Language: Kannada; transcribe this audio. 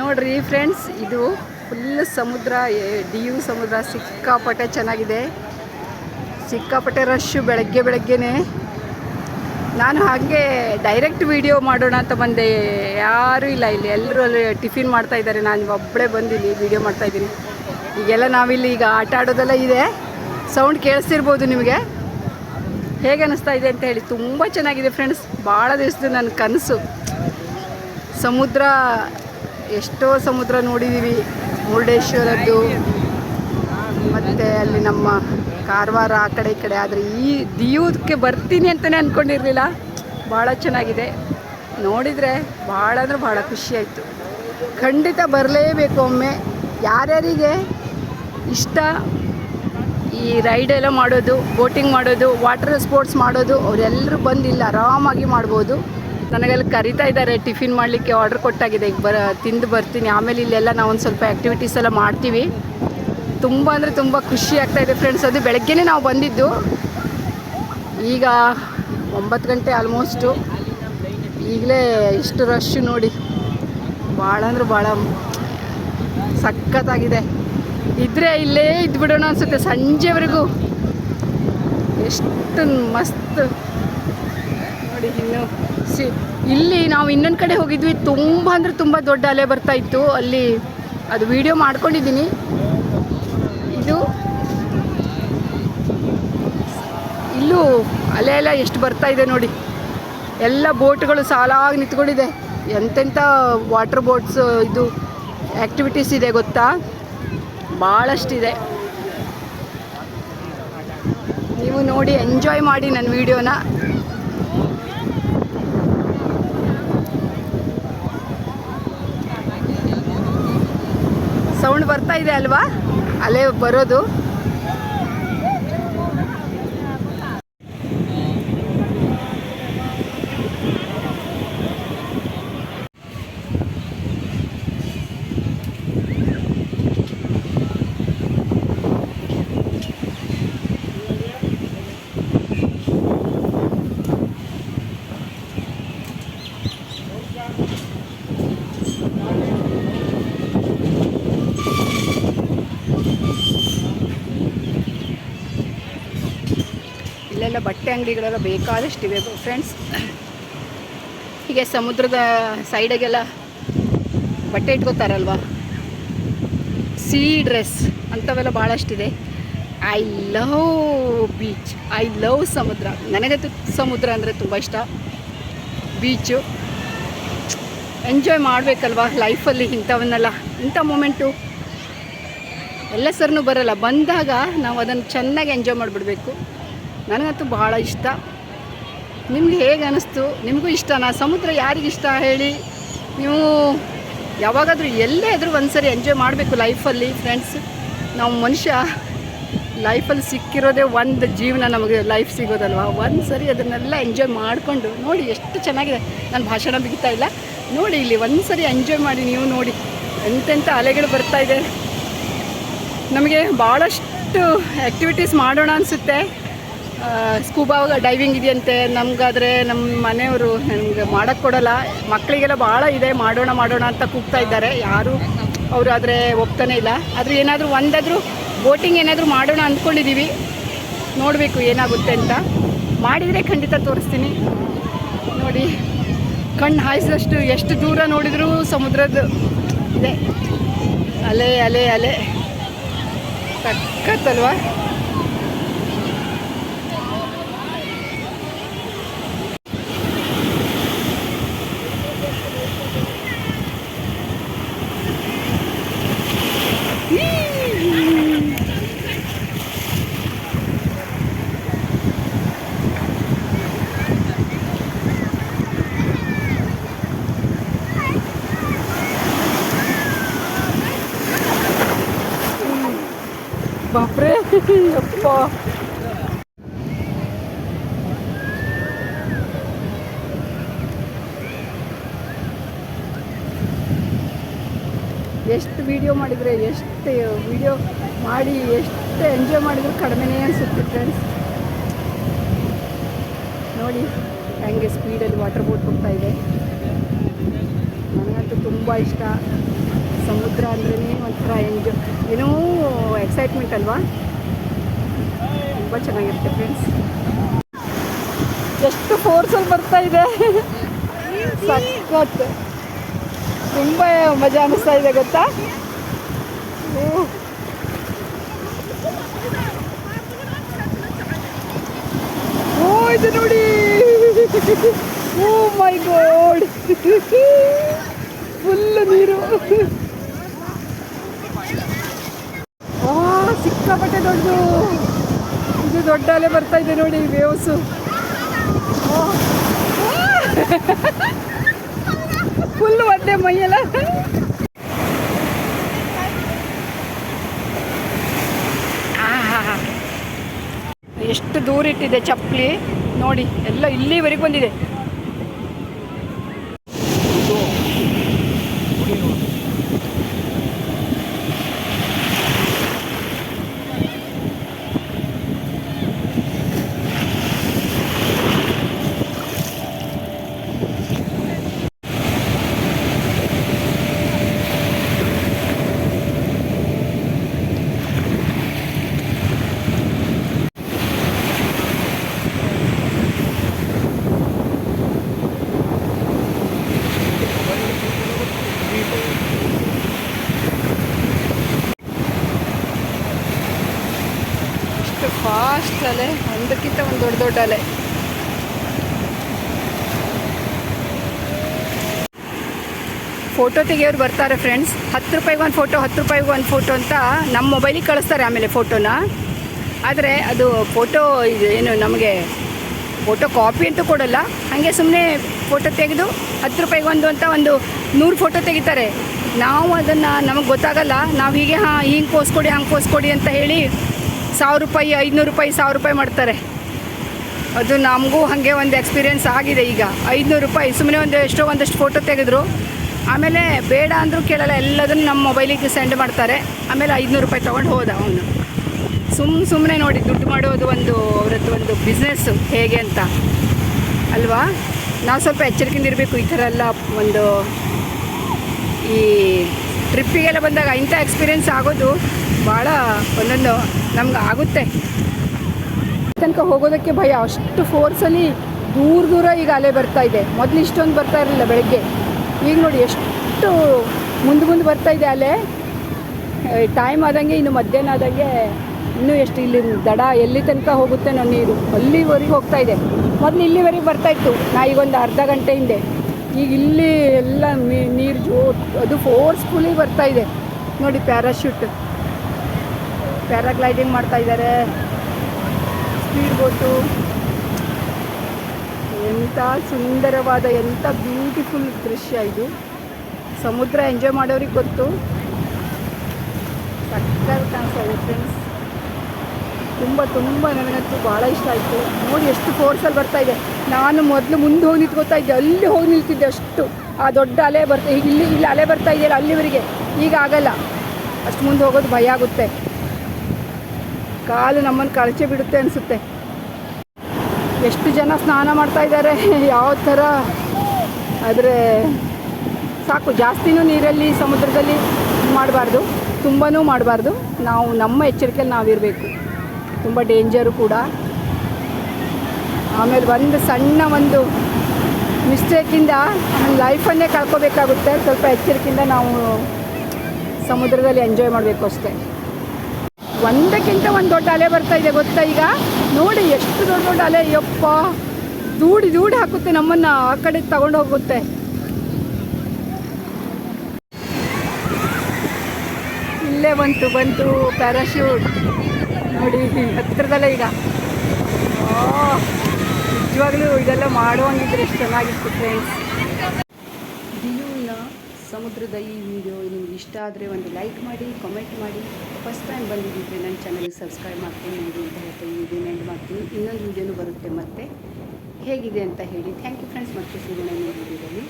ನೋಡ್ರಿ ಫ್ರೆಂಡ್ಸ್ ಇದು ಫುಲ್ ಸಮುದ್ರ ಡಿಯು ಸಮುದ್ರ, ಸಿಕ್ಕಾಪಟ್ಟೆ ಚೆನ್ನಾಗಿದೆ. ಸಿಕ್ಕಾಪಟ್ಟೆ ರಶ್ಶು ಬೆಳಗ್ಗೆ ಬೆಳಗ್ಗೆನೆ. ನಾನು ಹಾಗೆ ಡೈರೆಕ್ಟ್ ವಿಡಿಯೋ ಮಾಡೋಣ ಅಂತ ಬಂದೆ. ಯಾರೂ ಇಲ್ಲ ಇಲ್ಲಿ. ಎಲ್ಲರೂ ಅಲ್ಲಿ ಟಿಫಿನ್ ಮಾಡ್ತಾ ಇದ್ದಾರೆ. ನಾನು ಒಬ್ಬಳೇ ಬಂದಿಲ್ಲಿ ವಿಡಿಯೋ ಮಾಡ್ತಾ ಇದ್ದೀನಿ. ಈಗೆಲ್ಲ ನಾವಿಲ್ಲಿ ಈಗ ಆಟ ಆಡೋದೆಲ್ಲ ಇದೆ. ಸೌಂಡ್ ಕೇಳಿಸ್ತಿರ್ಬೋದು ನಿಮಗೆ. ಹೇಗೆ ಅನ್ನಿಸ್ತಾ ಇದೆ ಅಂತ ಹೇಳಿ ತುಂಬ ಚೆನ್ನಾಗಿದೆ ಫ್ರೆಂಡ್ಸ್ ಭಾಳ ದಿವಸದ ನನ್ನ ಕನಸು. ಸಮುದ್ರ ಎಷ್ಟೋ ಸಮುದ್ರ ನೋಡಿದ್ದೀವಿ ಮುರುಡೇಶ್ವರದ್ದು, ಮತ್ತು ಅಲ್ಲಿ ನಮ್ಮ ಕಾರವಾರ ಆ ಕಡೆ ಈ ಕಡೆ. ಆದರೆ ಈ ದಿಯೂದಕ್ಕೆ ಬರ್ತೀನಿ ಅಂತಲೇ ಅಂದ್ಕೊಂಡಿರಲಿಲ್ಲ ಭಾಳ ಚೆನ್ನಾಗಿದೆ. ನೋಡಿದರೆ ಭಾಳ ಅಂದರೆ ಭಾಳ ಖುಷಿ ಆಯಿತು. ಖಂಡಿತ ಬರಲೇಬೇಕು ಒಮ್ಮೆ. ಯಾರ್ಯಾರಿಗೆ ಇಷ್ಟ ಈ ರೈಡ್ ಎಲ್ಲ ಮಾಡೋದು, ಬೋಟಿಂಗ್ ಮಾಡೋದು, ವಾಟರ್ ಸ್ಪೋರ್ಟ್ಸ್ ಮಾಡೋದು ಅವರೆಲ್ಲರೂ ಬಂದಿಲ್ಲ ಆರಾಮಾಗಿ ಮಾಡ್ಬೋದು. ನನಗೆಲ್ಲ ಕರಿತಾ ಇದ್ದಾರೆ, ಟಿಫಿನ್ ಮಾಡಲಿಕ್ಕೆ ಆರ್ಡ್ರ್ ಕೊಟ್ಟಾಗಿದೆ. ಈಗ ಬರ, ತಿಂದು ಬರ್ತೀನಿ. ಆಮೇಲೆ ಇಲ್ಲೆಲ್ಲ ನಾವು ಒಂದು ಸ್ವಲ್ಪ ಆ್ಯಕ್ಟಿವಿಟೀಸ್ ಎಲ್ಲ ಮಾಡ್ತೀವಿ. ತುಂಬ ಅಂದರೆ ತುಂಬ ಖುಷಿ ಆಗ್ತಾ ಇದೆ ಫ್ರೆಂಡ್ಸ್ ಅದು ಬೆಳಗ್ಗೆನೇ ನಾವು ಬಂದಿದ್ದು. ಈಗ ಒಂಬತ್ತು ಗಂಟೆ ಆಲ್ಮೋಸ್ಟು ಈಗಲೇ ಇಷ್ಟು ರಶ್ ನೋಡಿ. ಭಾಳ ಅಂದ್ರೆ ಭಾಳ ಸಖತ್ತಾಗಿದೆ. ಇದ್ರೆ ಇಲ್ಲೇ ಇದ್ಬಿಡೋಣ ಅನ್ಸುತ್ತೆ ಸಂಜೆವರೆಗೂ. ಎಷ್ಟು ಮಸ್ತ್. ನೋಡಿ, ಇನ್ನು ಸಿ, ಇಲ್ಲಿ ನಾವು ಇನ್ನೊಂದು ಕಡೆ ಹೋಗಿದ್ವಿ. ತುಂಬ ಅಂದರೆ ತುಂಬ ದೊಡ್ಡ ಅಲೆ ಬರ್ತಾ ಇತ್ತು. ಅಲ್ಲಿ ಅದು ವಿಡಿಯೋ ಮಾಡ್ಕೊಂಡಿದ್ದೀನಿ. ಇದು ಇಲ್ಲೂ ಅಲೆ ಎಲ್ಲ ಎಷ್ಟು ಬರ್ತಾ ಇದೆ ನೋಡಿ. ಎಲ್ಲ ಬೋಟ್ಗಳು ಸಾಲಾಗಿ ನಿಂತ್ಕೊಂಡಿದೆ. ಎಂತೆಂಥ ವಾಟರ್ ಬೋಟ್ಸ್ ಇದು ಆ್ಯಕ್ಟಿವಿಟೀಸ್ ಇದೆ ಗೊತ್ತಾ? ಭಾಳಷ್ಟಿದೆ ನೀವು ನೋಡಿ ಎಂಜಾಯ್ ಮಾಡಿ ನನ್ನ ವಿಡಿಯೋನ ಸೌಂಡ್ ಬರ್ತಾ ಇದೆ ಅಲ್ವಾ? ಅಲೆ ಬರೋದು. ಇಲ್ಲೆಲ್ಲ ಬಟ್ಟೆ ಅಂಗಡಿಗಳೆಲ್ಲ ಬೇಕಾದಷ್ಟಿವೆ ಫ್ರೆಂಡ್ಸ್ ಹೀಗೆ ಸಮುದ್ರದ ಸೈಡಿಗೆಲ್ಲ ಬಟ್ಟೆ ಇಟ್ಕೋತಾರಲ್ವ? ಸೀ ಡ್ರೆಸ್ ಅಂಥವೆಲ್ಲ ಭಾಳಷ್ಟಿದೆ I love beach I love ಸಮುದ್ರ. ನನಗಂತೂ ಸಮುದ್ರ ಅಂದರೆ ತುಂಬ ಇಷ್ಟ. ಬೀಚು ಎಂಜಾಯ್ ಮಾಡಬೇಕಲ್ವ ಲೈಫಲ್ಲಿ ಇಂಥವನ್ನೆಲ್ಲ? ಇಂಥ ಮೂಮೆಂಟು ಎಲ್ಲ ಸರ್ನೂ ಬರಲ್ಲ. ಬಂದಾಗ ನಾವು ಅದನ್ನು ಚೆನ್ನಾಗಿ ಎಂಜಾಯ್ ಮಾಡಿಬಿಡ್ಬೇಕು. ನನಗಂತೂ ಬಹಳ ಇಷ್ಟ. ನಿಮಗೆ ಹೇಗೆ ಅನ್ನಿಸ್ತು ನಿಮಗೂ ಇಷ್ಟನಾ? ಸಮುದ್ರ ಯಾರಿಗಿಷ್ಟ ಹೇಳಿ? ನೀವು ಯಾವಾಗಾದರೂ ಎಲ್ಲೇ ಆದರೂ ಒಂದು ಸರಿ ಎಂಜಾಯ್ ಮಾಡಬೇಕು ಲೈಫಲ್ಲಿ ಫ್ರೆಂಡ್ಸ್ ನಾವು ಮನುಷ್ಯ ಲೈಫಲ್ಲಿ ಸಿಕ್ಕಿರೋದೇ ಒಂದು ಜೀವನ ನಮಗೆ ಲೈಫ್ ಸಿಗೋದಲ್ವ? ಒಂದು ಸರಿ ಅದನ್ನೆಲ್ಲ ಎಂಜಾಯ್ ಮಾಡಿಕೊಂಡು ನೋಡಿ ಎಷ್ಟು ಚೆನ್ನಾಗಿದೆ. ನಾನು ಭಾಷಣ ಬಿಗಿತಾ ಇಲ್ಲ. ನೋಡಿ ಇಲ್ಲಿ ಒಂದು ಸರಿ ಎಂಜಾಯ್ ಮಾಡಿ ನೀವು ನೋಡಿ. ಎಂತೆಂಥ ಅಲೆಗಳು ಬರ್ತಾ ಇದೆ. ನಮಗೆ ಭಾಳಷ್ಟು ಆ್ಯಕ್ಟಿವಿಟೀಸ್ ಮಾಡೋಣ ಅನಿಸುತ್ತೆ. ಸ್ಕೂಬಾ ಡೈವಿಂಗ್ ಇದೆಯಂತೆ. ನಮಗಾದರೆ ನಮ್ಮ ಮನೆಯವರು ನನಗೆ ಮಾಡೋಕ್ಕೆ ಕೊಡಲ್ಲ. ಮಕ್ಕಳಿಗೆಲ್ಲ ಭಾಳ ಇದೆ. ಮಾಡೋಣ ಮಾಡೋಣ ಅಂತ ಕೂಗ್ತಾ ಇದ್ದಾರೆ. ಯಾರು ಅವರು ಆದರೆ ಒಪ್ತಾನೆ ಇಲ್ಲ. ಆದರೆ ಏನಾದರೂ ಒಂದಾದರೂ ಬೋಟಿಂಗ್ ಏನಾದರೂ ಮಾಡೋಣ ಅಂದ್ಕೊಂಡಿದ್ದೀವಿ ನೋಡಬೇಕು ಏನಾಗುತ್ತೆ ಅಂತ. ಮಾಡಿದರೆ ಖಂಡಿತ ತೋರಿಸ್ತೀನಿ. ನೋಡಿ, ಕಣ್ಣು ಹಾಯಿಸಿದಷ್ಟು ಎಷ್ಟು ದೂರ ನೋಡಿದರೂ ಸಮುದ್ರದ್ದು ಇದೆ. ಅಲೆ ಅಲೆ ಅಲೆ. ಸಖತ್ತಲ್ವಾ? ಬಾಪ್ರೆ ಯಪ್ಪ ಎಷ್ಟು ವಿಡಿಯೋ ಮಾಡಿದರೆ, ಎಷ್ಟು ವಿಡಿಯೋ ಮಾಡಿ, ಎಷ್ಟು ಎಂಜಾಯ್ ಮಾಡಿದ್ರು ಕಡಿಮೆನೇ ಅನಿಸುತ್ತೆ ಫ್ರೆಂಡ್ಸ್ ನೋಡಿ, ಹೆಂಗೆ ಸ್ಪೀಡಲ್ಲಿ ವಾಟರ್ ಬೋಟ್ ಹೋಗ್ತಾ ಇದೆ. ನನಗಂತೂ ತುಂಬ ಇಷ್ಟ. ಸಮುದ್ರ ಅಂದ್ರೇ ಒಂಥರ ಎಂಜು ಏನೋ ಎಕ್ಸೈಟ್ಮೆಂಟ್ ಅಲ್ವಾ? ತುಂಬ ಚೆನ್ನಾಗಿರುತ್ತೆ ಫ್ರೆಂಡ್ಸ್ ಎಷ್ಟು ಫೋರ್ಸಲ್ಲಿ ಬರ್ತಾ ಇದೆ. ಸಖತ್. ತುಂಬ ಮಜಾ ಅನ್ನಿಸ್ತಾ ಇದೆ, ಗೊತ್ತಾ? ಓ. ಇದು ನೋಡಿ. ಓ ಮೈ ಗಾಡ್ ಫುಲ್ ನೀರು ಆ ಸಿಕ್ಕಾಪಟ್ಟೆ ದೊಡ್ಡದು ಇದು ದೊಡ್ಡ ಅಲೆ ಬರ್ತಾ ಇದೆ ನೋಡಿ ವೇವ್ಸು ಫುಲ್ ಒದ್ದೆ ಮೈಯೆಲ್ಲ. ಎಷ್ಟು ದೂರ ಇಟ್ಟಿದೆ ಚಪ್ಪಲಿ. ನೋಡಿ, ಎಲ್ಲ ಇಲ್ಲಿವರೆಗೆ ಬಂದಿದೆ ಎಷ್ಟು ಫಾಸ್ಟ್ ಅಲೆ ಫೋಟೋ ತೆಗಿಯೋರು ಬರ್ತಾರೆ ಫ್ರೆಂಡ್ಸ್ ಹತ್ತು ರೂಪಾಯಿಗೆ ಒಂದು ಫೋಟೋ ಹತ್ತು ರೂಪಾಯಿಗೆ ಒಂದು ಫೋಟೋ ಅಂತ ನಮ್ಮ ಮೊಬೈಲಿಗೆ ಕಳಿಸ್ತಾರೆ ಆಮೇಲೆ ಫೋಟೋನ ಆದರೆ ಅದು ಫೋಟೋ ಇದು ಏನು ನಮಗೆ ಫೋಟೋ ಕಾಪಿ ಅಂತೂ ಕೊಡೋಲ್ಲ. ಹಾಗೆ ಸುಮ್ಮನೆ ಫೋಟೋ ತೆಗೆದು ಹತ್ತು ರೂಪಾಯಿಗೆ ಒಂದು ಅಂತ ಒಂದು ನೂರು ಫೋಟೋ ತೆಗಿತಾರೆ. ನಾವು ಅದನ್ನು ನಮಗೆ ಗೊತ್ತಾಗಲ್ಲ. ನಾವು ಹೀಗೆ, ಹಾಂ, ಹಿಂಗೆ ಕೋಸ್ಕೊಡಿ ಹಂಗೆ ಪೋಸ್ ಕೊಡಿ ಅಂತ ಹೇಳಿ ಸಾವಿರ ರೂಪಾಯಿ, ಐದುನೂರು ರೂಪಾಯಿ, ಸಾವಿರ ರೂಪಾಯಿ ಮಾಡ್ತಾರೆ. ಅದು ನಮಗೂ ಹಾಗೆ ಒಂದು ಎಕ್ಸ್ಪೀರಿಯೆನ್ಸ್ ಆಗಿದೆ ಈಗ. ಐದುನೂರು ರೂಪಾಯಿ ಸುಮ್ಮನೆ ಒಂದು ಎಷ್ಟೋ ಒಂದಷ್ಟು ಫೋಟೋ ತೆಗೆದ್ರು. ಆಮೇಲೆ ಬೇಡ ಅಂದರೂ ಕೇಳಲ್ಲ, ಎಲ್ಲದನ್ನು ನಮ್ಮ ಮೊಬೈಲಿಗೆ ಸೆಂಡ್ ಮಾಡ್ತಾರೆ. ಆಮೇಲೆ ಐದುನೂರು ರೂಪಾಯಿ ತೊಗೊಂಡು ಹೋದ ಅವನು. ಸುಮ್ಮ ಸುಮ್ಮನೆ ನೋಡಿ, ದುಡ್ಡು ಮಾಡೋದು ಒಂದು, ಅವ್ರದ್ದು ಒಂದು ಬಿಸ್ನೆಸ್ಸು ಹೇಗೆ ಅಂತ. ಅಲ್ವಾ? ನಾವು ಸ್ವಲ್ಪ ಎಚ್ಚರಿಕೆಯಿಂದ ಇರಬೇಕು, ಈ ಥರ ಎಲ್ಲ ಒಂದು ಈ ಟ್ರಿಪ್ಪಿಗೆಲ್ಲ ಬಂದಾಗ ಇಂಥ ಎಕ್ಸ್ಪೀರಿಯೆನ್ಸ್ ಆಗೋದು ಭಾಳ ಒಂದೊಂದು ನಮ್ಗೆ ಆಗುತ್ತೆ. ತನಕ ಹೋಗೋದಕ್ಕೆ ಭಯ. ಅಷ್ಟು ಫೋರ್ಸಲ್ಲಿ ದೂರ ದೂರ ಈಗ ಅಲೆ ಬರ್ತಾ ಇದೆ. ಮೊದಲು ಇಷ್ಟೊಂದು ಬರ್ತಾ ಇರಲಿಲ್ಲ ಬೆಳಗ್ಗೆ. ಈಗ ನೋಡಿ ಎಷ್ಟು ಮುಂದೆ ಮುಂದೆ ಬರ್ತಾ ಇದೆ ಅಲೆ. ಟೈಮ್ ಆದಂಗೆ ಇನ್ನು ಮಧ್ಯಾಹ್ನ ಆದಂಗೆ ಇನ್ನೂ ಎಷ್ಟು ಇಲ್ಲಿ ದಡ ಎಲ್ಲಿ ತನಕ ಹೋಗುತ್ತೆ ನನ್ನ ನೀರು. ಅಲ್ಲಿವರೆಗೆ ಹೋಗ್ತಾ ಇದೆ. ಮೊದಲು ಇಲ್ಲಿವರೆಗೆ ಬರ್ತಾ ಇತ್ತು. ನಾ ಈಗ ಒಂದು ಅರ್ಧ ಗಂಟೆ ಹಿಂದೆ. ಈಗ ಇಲ್ಲಿ ಎಲ್ಲ ನೀರು ಜೋ, ಅದು ಫೋರ್ಸ್ಫುಲಿ ಬರ್ತಾ ಇದೆ. ನೋಡಿ ಪ್ಯಾರಾಶೂಟ್ ಪ್ಯಾರಾಗ್ಲೈಡಿಂಗ್ ಮಾಡ್ತಾ ಇದ್ದಾರೆ ಬೋಟು ಎಂಥ ಸುಂದರವಾದ, ಎಂಥ ಬ್ಯೂಟಿಫುಲ್ ದೃಶ್ಯ ಇದು. ಸಮುದ್ರ ಎಂಜಾಯ್ ಮಾಡೋರಿಗೆ ಗೊತ್ತು. ಸಕ್ಕತ್ ಕಾಣಿಸ್ತಾ ಫ್ರೆಂಡ್ಸ್ ತುಂಬ ತುಂಬ ನನಗಂತೂ ಭಾಳ ಇಷ್ಟ ಆಯಿತು. ನೋಡಿ ಎಷ್ಟು ಫೋರ್ಸಲ್ಲಿ ಬರ್ತಾ ಇದೆ. ನಾನು ಮೊದಲು ಮುಂದೆ ಹೋಗಿ ನಿಂತ್ಕೋತಾ ಇದ್ದೆ. ಅಲ್ಲಿ ಹೋಗಿ ನಿಲ್ತಿದ್ದೆ ಅಷ್ಟು. ಆ ದೊಡ್ಡ ಅಲೆ ಬರ್ತಾ, ಇಲ್ಲಿ ಇಲ್ಲಿ ಅಲೆ ಬರ್ತಾ ಇದೆಯಲ್ಲ ಅಲ್ಲಿವರೆಗೆ. ಈಗ ಆಗಲ್ಲ. ಅಷ್ಟು ಮುಂದೆ ಹೋಗೋದು ಭಯ ಆಗುತ್ತೆ. ಕಾಲು ನಮ್ಮನ್ನು ಕಳಚೆ ಬಿಡುತ್ತೆ ಅನಿಸುತ್ತೆ. ಎಷ್ಟು ಜನ ಸ್ನಾನ ಮಾಡ್ತಾ ಇದ್ದಾರೆ? ಯಾವ ಥರ? ಆದರೆ ಸಾಕು, ಜಾಸ್ತಿನೂ ನೀರಲ್ಲಿ, ಸಮುದ್ರದಲ್ಲಿ ಮಾಡಬಾರ್ದು, ತುಂಬನೂ ಮಾಡಬಾರ್ದು. ನಾವು ನಮ್ಮ ಎಚ್ಚರಿಕೆಯಲ್ಲಿ ನಾವಿರಬೇಕು. ತುಂಬ ಡೇಂಜರು ಕೂಡ. ಆಮೇಲೆ ಒಂದು ಸಣ್ಣ ಒಂದು ಮಿಸ್ಟೇಕಿಂದ ಲೈಫನ್ನೇ ಕಳ್ಕೊಬೇಕಾಗುತ್ತೆ. ಸ್ವಲ್ಪ ಎಚ್ಚರಿಕೆಯಿಂದ ನಾವು ಸಮುದ್ರದಲ್ಲಿ ಎಂಜಾಯ್ ಮಾಡಬೇಕು ಅಷ್ಟೇ. ಒಂದಕ್ಕಿಂತ ಒಂದು ದೊಡ್ಡ ಅಲೆ ಬರ್ತಾ ಇದೆ ಗೊತ್ತಾ ಈಗ? ನೋಡಿ ಎಷ್ಟು ದೊಡ್ಡ ದೊಡ್ಡ ಅಲೆ. ಯಪ್ಪ ದೂಡಿ ದೂಡಿ ಹಾಕುತ್ತೆ ನಮ್ಮನ್ನು. ಆ ಕಡೆ ತಗೊಂಡು ಹೋಗುತ್ತೆ. ಇಲ್ಲೇ ಬಂತು ಬಂತು. ಪ್ಯಾರಾಶೂಟ್ ನೋಡಿ ಹತ್ತಿರದಲ್ಲೇ ಈಗ. ನಿಜವಾಗ್ಲೂ ಇದೆಲ್ಲ ಮಾಡುವಂಗಿದ್ರೆ ಎಷ್ಟು ಚೆನ್ನಾಗಿತ್ತು ಫ್ರೆಂಡ್ಸ್ ಸಮುದ್ರದ ಈ ವಿಡಿಯೋ ನಿಮ್ಗೆ ಇಷ್ಟ ಆದರೆ ಒಂದು ಲೈಕ್ ಮಾಡಿ ಕಮೆಂಟ್ ಮಾಡಿ. ಫಸ್ಟ್ ಟೈಮ್ ಬಂದಿದ್ದಿದ್ರೆ ನನ್ನ ಚಾನಲ್ಗೆ ಸಬ್ಸ್ಕ್ರೈಬ್ ಮಾಡ್ತೀನಿ ನೋಡಿ ಅಂತ ಹೇಳ್ತೀನಿ ಈ ಎಂಡ್ ಮಾಡ್ತೀನಿ. ಇನ್ನೊಂದು ವಿಡಿಯೋನು ಬರುತ್ತೆ ಮತ್ತೆ. ಹೇಗಿದೆ ಅಂತ ಹೇಳಿ. ಥ್ಯಾಂಕ್ ಯು ಫ್ರೆಂಡ್ಸ್ ಮತ್ತೆ ಸಿಗೋಣ ವಿಡಿಯೋದಲ್ಲಿ